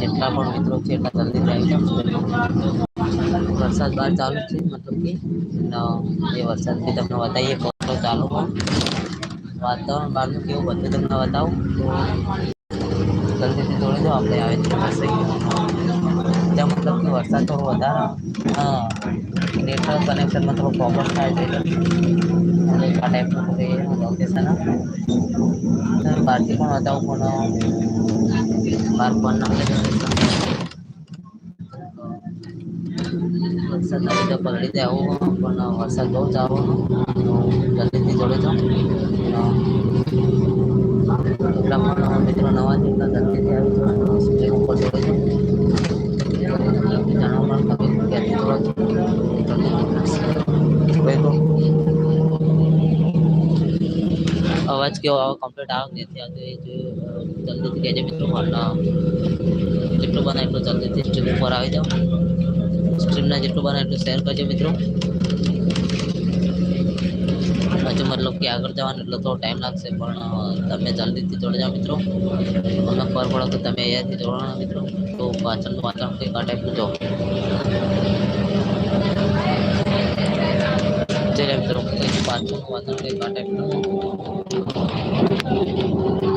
જેટલા પણ મિત્રો છે એટલા જલ્દી વરસાદ બહાર ચાલુ છે મતલબ કે એ વરસાદ બી તમને બતાવીએ ચાલુ વાતાવરણ બહાર નું કેવું બધું તમને બતાવું જલ્દીથી જોડી દો આપણે આવે ત્યાં મતલબ કે વરસાદ થોડો વધારે હા નેટવર્ક કનેક્શનમાં થોડો પ્રોબ્લેમ થાય છે આ ટાઈપનું લોકેશન બાકી પણ બતાવું પણ બાર ફોન વરસાદ ના લીધે પલળી જાય આવું પણ વરસાદ બહુ જ આવો. જલ્દીથી જોડે જાવ એટલા પણ મિત્રો નવા છે એટલા જલ્દીથી આવી જાવ સ્ક્રીન ઉપર જોડે જાવ જાણવા પણ તમે ક્યાંથી જોડો છો અવાજ કેવો આવો કમ્પ્લીટ આવે નથી આવતો એ જો જલ્દીથી કહેજો મિત્રો પણ જેટલું બને એટલું જલ્દીથી સ્ટ્રીમ ઉપર આવી જાવ સ્ટ્રીમના જેટલું બને એટલું શેર કરજો મિત્રો હજુ મતલબ કે આગળ જવાનું એટલો થોડો ટાઈમ લાગશે પણ તમે જલ્દીથી જોડી જાઓ મિત્રો અમને ખબર પડે કે તમે અહીંયાથી જોડવાના મિત્રો તો પાછળનું વાતાવરણ કંઈક આ ટાઈપનું જો જય મિત્રો પાછળનું વાતાવરણ કંઈક આ ટાઈપનું あ!